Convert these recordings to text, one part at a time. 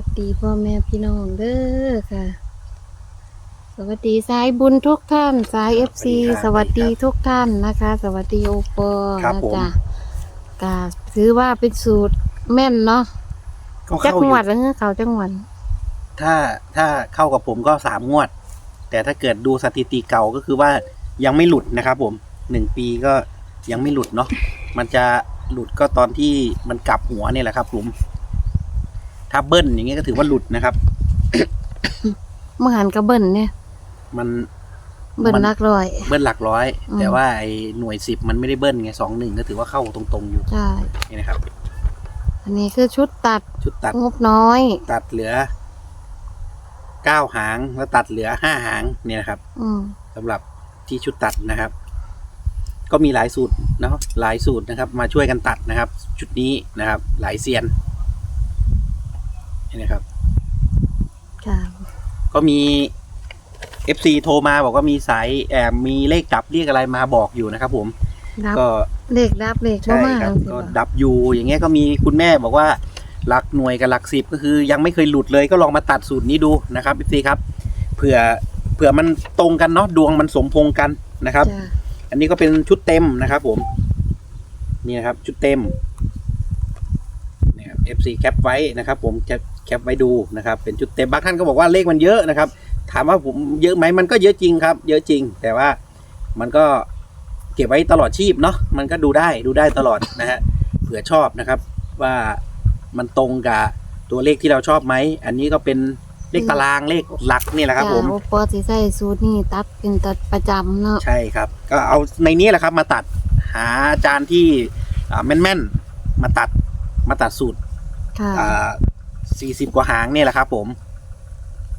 วัสดีพ่อแม่พี่น้องเด้อค่ะ สวัสดีสายบุญทุกท่านสายเอฟซีสสวัวัสสดีดีครับทุกท่านนะคะ สวัสดีโอปอครับนะผม จ๊ะกาถือว่าเป็นสูตรแม่นเนาะก็จักเข้าอหยู่วัดแล้วเงเขาจังหวัดถ้าถ้าเข้ากับผมก็สามงวด แต่ถ้าเกิดดูสถิติเก่าก็คือว่ายังไม่หลุดนะครับผมหนึ่งปีก็ยังไม่หลุดเนาะมันจะหลุดก็ตอนที่มันกลับหัวเนี่ยแหละครับผม ถ้าเบิ้ลอย่างเงี้ยก็ถือว่าหลุดนะครับ เมื่อหันกระเบิ่นเนี่ย มันเบิ่นมันนักร้อย เบิ้ลหลักร้อย อืม แต่ว่าไอ้หน่วยสิบมันไม่ได้เบิ้ลไงสองหนึ่งก็ถือว่าเข้าตรงๆอยู่ใช่นี่นะครับ อันนี้คือชุดตัดชุดตัดงบน้อย ตัดเหลือเก้าหางแล้วตัดเหลือห้าหางเนี่ยนะครับ อืมสำหรับที่ชุดตัดนะครับ ก็มีหลายสูตรเนาะหลายสูตรนะครับ มาช่วยกันตัดนะครับ ชุดนี้นะครับ หลายเซียน นี่นะครับ ค่ะ ก็มี FC โทรมาบอกว่ามีสายแอบมีเลขดับเรียกอะไรมาบอกอยู่นะครับ ผมรับก็เลขรับเลขบ่ใช่มาครับสิก็บ่ดับอยู่อย่างเงี้ยก็มีคุณแม่บอกว่าหลักหน่วยกับหลักสิบก็คือ ยังไม่เคยหลุดเลยก็ลองมาตัดสูตรนี้ดูนะครับ FC ครับเผื่อเผื่อมันตรงกันเนาะดวงมันสมพงษ์กันนะครับ จ้ะอันนี้ก็เป็นชุดเต็มนะครับ ผม นี่นะครับ ชุดเต็มเนี่ยครับ FC แคปไว้นะครับ ผมแคป แคปไว้ดูนะครับ เป็นชุดเต็มบางท่านก็บอกว่าเลขมันเยอะนะครับ ถามว่าผมเยอะไหมมันก็เยอะจริงครับ เยอะจริง แต่ว่ามันก็เก็บไว้ตลอดชีพเนาะมันก็ดูได้ดูได้ตลอดนะฮะเผื่อชอบนะครับว่ามันตรงกับตัวเลขที่เราชอบไหมอันนี้ก็เป็นเลขตารางเลขหลักนี่แหละครับ ผมจ้ะโอปอสิใส่สูตรนี่ตัดเป็นตัดประจำเนาะใช่ครับ ก็เอาในนี้แหละครับ มาตัดหาอาจารย์ที่อ่าแม่นๆมาตัดมาตัดสูตรค่ะอ่า สี่สิบกว่าหางเนี่ยแหละครับ ผม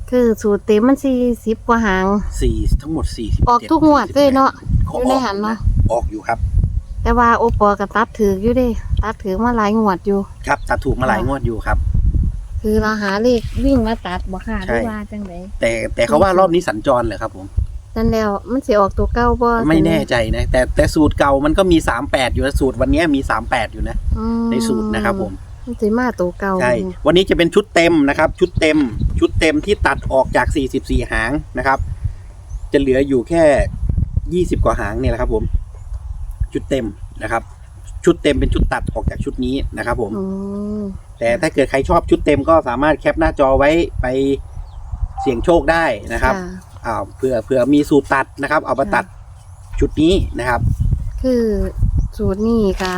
คือสูตรเต็มมันสี่สิบกว่าหาง สี่ทั้งหมดสี่สิบออกทุกงวดเลยเนาะขออยู่ในหันเนาะออกอยู่ครับ แต่ว่าโอปอกับตัดถืออยู่เด้ตัดถือมาหลายงวดอยู่ ครับตัดถูกมาหลายงวดอยู่ครับ คือเราหาเลขวิ่งมาตัดบ่ค่ะหใช่รือว่าจังไดแต่แต่เขาว่ารอบนี้สัญจรเลยครับผมนั่นแล้วมันสิออกตัวเก้าบ่ไม่แน่ใจนะ แต่แต่สูตรเก่ามันก็มีสามแปดอยู่นะสูตรวันนี้มีสามแปดอยู่นะอืมในสูตรนะครับผม มันสิมาตัวเก่าใช่ วันนี้จะเป็นชุดเต็มนะครับ ชุดเต็ม ชุดเต็มที่ตัดออกจาก 44 หางนะครับ จะเหลืออยู่แค่ 20 กว่าหางเนี่ยแหละครับ ผม ชุดเต็มนะครับ ชุดเต็มเป็นชุดตัดออกจากชุดนี้นะครับ ผม อืมแต่ถ้าเกิดใครชอบชุดเต็มก็สามารถแคปหน้าจอไว้ไปเสี่ยงโชคได้นะครับค่ะอ้าวเผื่อเผื่อมีสูตรตัดนะครับ เอามาตัดชุดนี้นะครับ คือสูตรนี่ก็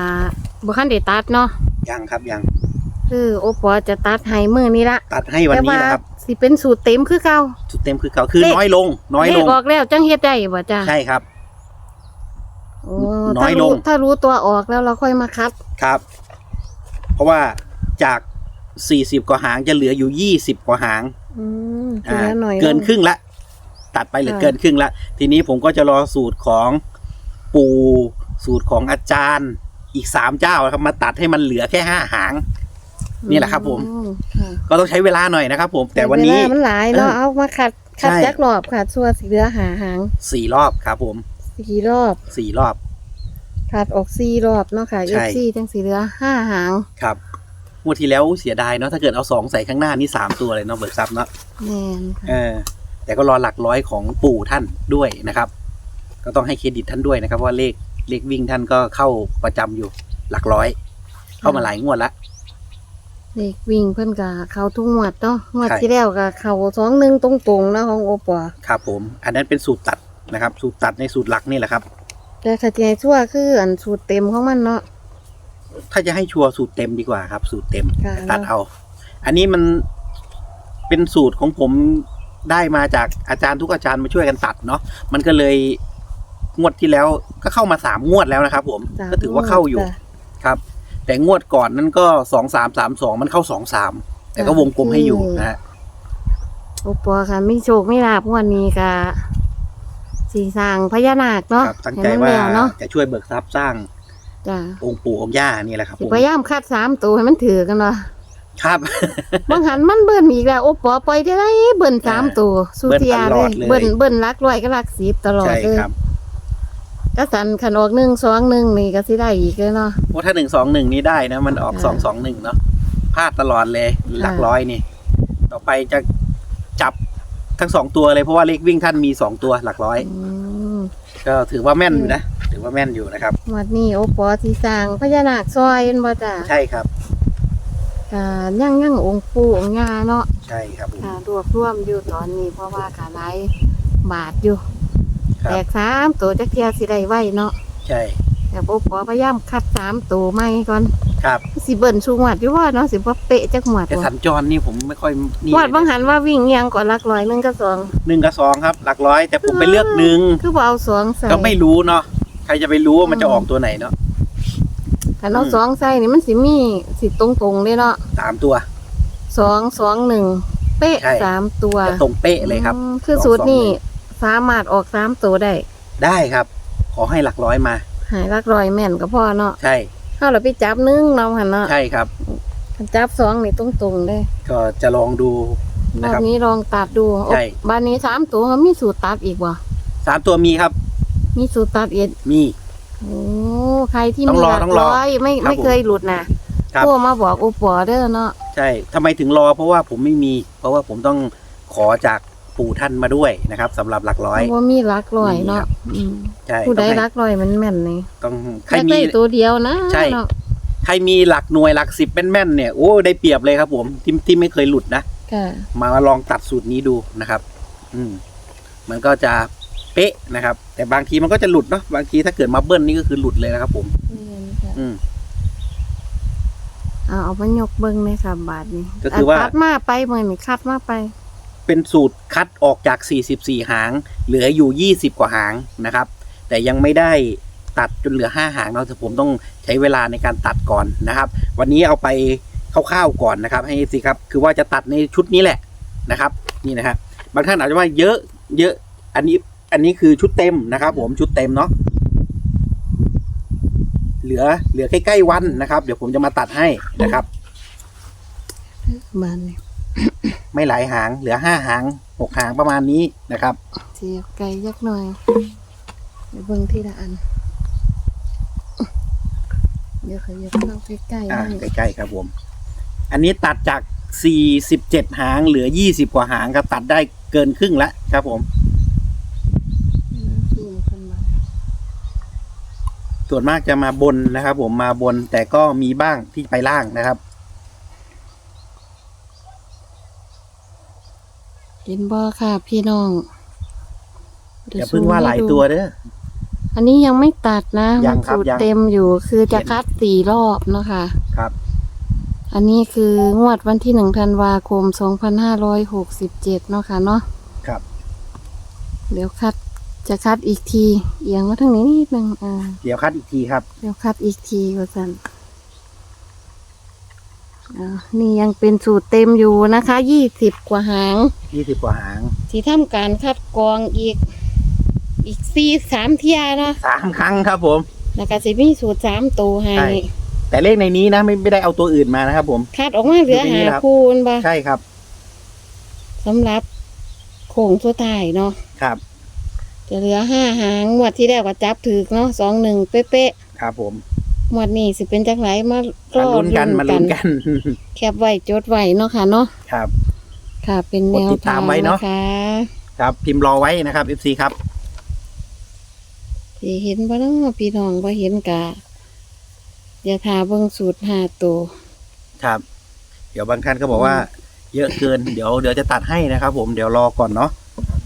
บ่คันได้ตัดเนาะ ยังครับยังคือโอปอจะตัดให้มื้อนี้ละตัดให้วันนี้นะครับแต่สิเป็นสูตรเต็มคือเก่าชุดเต็มคือเก่าคือเลขน้อยลง น้อยเลลขงออกแล้วจังเฮ็ดได้บ่จ้ะใช่ครับโอ้น้ถ้าอยลรู้งถ้ารู้ตัวออกแล้วเราค่อยมาคัดครับ เพราะว่าจาก40กว่าหางจะเหลืออยู่20กว่าหางอืมอ่าเหลือหน่อยเกินลงครึ่งละ ตัดไปเหลือค่ะเกินครึ่งละ ทีนี้ผมก็จะรอสูตรของปูสูตรของอาจารย์ อีกสามเจ้าครับ มาตัดให้มันเหลือแค่ห้าหาง นี่แหละครับผม อืค่ะก็ต้องใช้เวลาหน่อยนะครับ ผมแต่วันนี้ เวลามันหลายเนาะเออเอามาขัดขัดใช่จักรอบขัดชัวสีเหลือหาหางสี่รอบครับ ผมสี่รอบสี่รอบ ขัดออกสี่รอบเนาะค่ะใช่ เอฟซีจังสีเหลือห้าหางครับงวดที่แล้วเสียดายเนาะถ้าเกิดเอาสองใส่ข้างหน้านี่สามตัวเลยเนาะเบิกทรัพย์เนาะแน่นเอค่ะอแต่ก็รอหลักร้อยของปู่ท่านด้วยนะครับ ก็ต้องให้เครดิตท่านด้วยนะครับว่าเลข เลขวิ่งท่านก็เข้าประจำอยู่หลักร้อย เข้ามาหลายงวดละ เด็กวิ่งเพิ่นกะเขาทุกงวดเนาะงวดใช่ ที่แล้วกะเขาสองหนึ่งตรงๆเนาะของโอปอครับผม อันนั้นเป็นสูตรตัดนะครับ สูตรตัดในสูตรหลักนี่แหละครับ แต่ขัดใจชั่วคืออันสูตรเต็มของมันเนาะ ถ้าจะให้ชัวร์สูตรเต็มดีกว่าครับ สูตรเต็มค่ะ ตัดเอา อันนี้มันเป็นสูตรของผมได้มาจากอาจารย์ทุกอาจารย์มาช่วยกันตัดเนาะมันก็เลย งวดที่แล้วก็เข้ามาสามงวดแล้วนะครับ ผมจ้ะก็ถือว่าเข้าอยู่ จ้ะครับ แต่งวดก่อนนั้นก็สองสามสามสองมันเข้าสองสามแต่ก็วงกลมให้อยู่นะฮะโอปอค่ะมีโชคไม่ลาบงวดนี้กะสีสร้างพญานาคเนาะครับตั้งให้ใจมันว่าแล้วเนาะจะช่วยเบิกทรัพย์สร้างจ้ะองค์ปู่องค์ย่านี่แหละครับสิผมพยายามคัดสามตัวให้มันถือกันเนาะ ครับ บางหันมันเบิ่นอีกแล้วโอปอปล่อยได้ไรเบิ่นสามตัวสุธิยาเบิ่เลนยตลอดเลย เบิ่นเบิ่นรักร้อยก็รักสิบตลอดใช่เลยครับ ก็สันขันออกหนึ่งสองหนึ่งนี่ก็สิได้อีกเลยเนาะ ว่าถ้าหนึ่งสองหนึ่งนี้ได้นะ มันออกค่ะสองสองหนึ่งเนาะพลาดตลอดเลย หลักร้อยนี่ ต่อไปจะจับทั้งสองตัวเลยเพราะว่าเลขวิ่งท่านมีสองตัวหลักร้อย อืม ก็ถือว่าแม่นอยู่นะ ถือว่าแม่นอยู่นะครับงวัดนี้โอปอที่สร้างพญานาคซอยเห็นบ่จ้ะใช่ครับ อ่าย่างย่างองค์ปู่องค์ย่าเนาะใช่ครับผมอ่ารวบรวมอยู่ตอนนี้เพราะว่าการไลายบาทอยู่ ครัแตบกสามตัวจักเทียสิได้ไว้เนาะใช่แต่โอปอพยายามคัดสามตัวใหม่ก่อนครับ สิเบิ่นชูงวดอยู่ว่าเนาะสิบ่เป๊ะจักหวดแต่บ่สัญจรนี่ผมไม่ค่อยนี่วดบางหันว่าวิ่งเอียงก่อนหลักร้อยหนึงกับสอง หนึ่งกับสองครับ หลักร้อย แต่ผมไปเลือกหนึ่งคือบ่เอาสองใส่ก็ไม่รู้เนาะใครจะไปรู้ว่ามันจะออกตัวไหนเนาะถ้าเอาอืมสองใส่นี่มันสิมีสิตรงๆเลยเนาะสามตัว สองสองหนึ่งเป๊ะใช่ สามตัว จะตรงเป๊ะเลยครับ อืมคือสูตรนี่ สามารถออกสามตัวได้ ได้ครับ ขอให้หลักร้อยมา หายรักรอยแม่นก็พอเนาะใช่ถ้าเราไปจับหนึ่งเราหันเนาะใช่ครับ คันจับสองนี่ตรงๆได้ก็จะลองดูรนะอครับบนี้ลองตัดดูใช่ บ้านนี้สามตัวเขามีสูตรตัดอีกวะสามตัวมีครับ มีสูตรตัดอีกมี โอ้ใครที่ต้องมีรอหลักต้องรอร้อยไม่ครับไม่เคยหลุดนะครับ โทรมาบอกโอปอเด้อเนาะใช่ทำไมถึงรอเพราะว่าผมไม่มี เพราะว่าผมต้องขอจาก ปู่ท่านมาด้วยนะครับสำหรับหลักร้อย ว่ามีรักร้อยมีเนาะครับอืมใช่ผู้ใดต้องให้รักร้อยมันแม่นนี่ต้องใครแค่มี ได้ตัวเดียวนะใช่ เนาะใครมีหลักหน่วยหลักสิบแม่นๆเนี่ยโอ้ได้เปรียบเลยครับผมที่ที่ไม่เคยหลุดนะ ค่ะมาลองตัดสูตรนี้ดูนะครับ อืม มันก็จะเป๊ะนะครับ แต่บางทีมันก็จะหลุดเนาะ บางทีถ้าเกิดมาเบิ้ลนี่ก็คือหลุดเลยนะครับผมนี่ค่ะอืม เอาเอามายกเบิ้งในสามบาทนี่ก็คือว่านคัดมาไปเมื่อนี่คัดมาไป เป็นสูตรคัดออกจาก 44 หาง เหลืออยู่ 20 กว่าหางนะครับ แต่ยังไม่ได้ตัดจนเหลือ 5 หางเนาะแต่ผมต้องใช้เวลาในการตัดก่อนนะครับ วันนี้เอาไปคร่าวๆก่อนนะครับ ให้สิครับ คือว่าจะตัดในชุดนี้แหละนะครับ นี่นะครับบางท่านอาจจะว่าเยอะเยอะอันนี้อันนี้คือชุดเต็มนะครับ ผมชุดเต็มเนาะเหลือเหลือใกล้ๆวันนะครับ เดี๋ยวผมจะมาตัดให้นะครับบานนี่ ไม่หลายหาง เหลือห้าหางหกหางประมาณนี้นะครับเสียบไก่ยักหน่อย เดี๋ยวเบิ้งทีละอัน เดี๋ยวขยับเข้าใกล้ๆอ่าหน่อยใกล้ๆครับผม อันนี้ตัดจาก 47 หางเหลือ 20 กว่าหางครับ ตัดได้เกินครึ่งแล้วครับผม ซูมขึ้นมาส่วนมากจะมาบนนะครับผมมาบนแต่ก็มีบ้างที่ไปล่างนะครับ เห็นบ่ค่ะ พี่น้องอย่าเพิ่งว่าหลายตัวเด้อ อันนี้ยังไม่ตัดนะยังมันครับสูตรยัง เต็มอยู่ คือจะเห็นคัดสี่รอบเนาะคะครับ อันนี้คืองวดวันที่หนึ่งธันวาคมสองพันห้าร้อยหกสิบเจ็ดเนาะค่ะเนาะ ครับ เดี๋ยวคัดจะคัดอีกที เอียงมาทางนี้นิดนึงอ่า เดี๋ยวคัดอีกทีครับ เดี๋ยวคัดอีกทีก็สัน อ่านี่ยังเป็นสูตรเต็มอยู่นะคะยี่สิบกว่าหาง20กว่าหางที่ทำการคัดกรองอีก อีกสี่สามเที่ยเนาะสามครั้งครับผม แล้วก็สิมีสูตรสามตัวให้ใช่ แต่เลขในนี้นะไม่ไม่ได้เอาตัวอื่นมานะครับผม คัดออกมาเหลืออยู่ในนี้หาครับคูณบ่ใช่ครับสำหรับโค้งสุดท้ายเนาะครับจะเหลือห้าหางงวดที่แล้วก็จับถือเนาะสองหนึ่งเป๊ะครับผม ๆงวดนี้สิเป็นจังไรมารมาอลุ้นกันมาลุ้นกัน แคบไว้จดไว้เนาะค่ะเนาะครับ ค่ะ เป็นแนวกดติดตามไว้เนาะทงคะครับ พิมพ์รอไว้นะครับ FC ครับ สิเห็นบ่เนาะพี่น้องบ่เห็นกะอย่าทาเบิ่งสูตรห้าตัวครับ เดี๋ยวบางท่านก็บอกว่า เยอะเกิน เดี๋ยวเดี๋ยวจะตัดให้นะครับ ผมเดี๋ยวรอก่อนเนาะ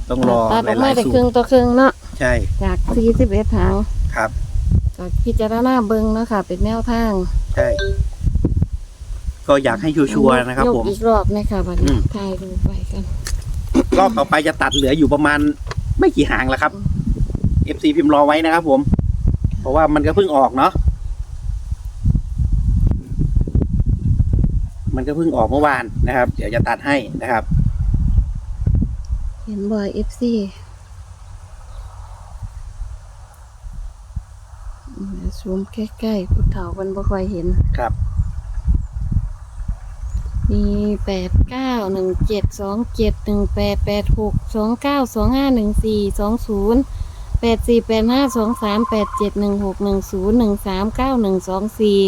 ต้องรอตัดหออกมาลายแต่ๆสูครึ่ตงรต่อครึ่งเนาะใช่ จากสี่สิบเอ็ดหางครับ จากพิจารณาเบิ่งเนาะค่ะ เป็นแนวทางใช่ ก็อยากให้ชัวร์ๆนะครับ ยกผม อีกรอบนะคะบัดอืนี้ม ถ่ายรูปไปกัน รอบต่อไปจะตัดเหลืออยู่ประมาณ ไม่กี่หางแล้วครับ FC พิมพ์รอไว้นะครับผม เพราะว่ามันก็เพิ่งออกเนาะ มันก็เพิ่งออกเมื่อวานนะครับ เดี๋ยวจะตัดให้นะครับ เห็นบ่อยเอฟซี ซูมใกล้ๆผู้เฒ่ามันบ่ค่อยเห็น ครับ มีแปดเก้าหนึ่งเจ็ดสองเจ็ดหนึ่งแปดแปดหกสองเก้าสองห้าหนึ่งสี่สองศูนย์แปดสี่แปดห้าสองสามแปดเจ็ดหนึ่งหกหนึ่งศูนย์หนึ่งสามเก้าหนึ่งสองสี่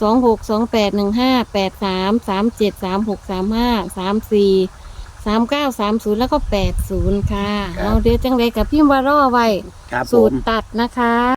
สองหกสองแปดหนึ่งห้าแปดสามสามเจ็ดสามหกสามห้าสามสี่สามเก้าสามศูนย์แล้วก็แปดศูนย์ค่ะ ครับ เอาเดี๋ยวจังไรกับพี่มารอไว้ ครับผสูตม รตัดนะคะ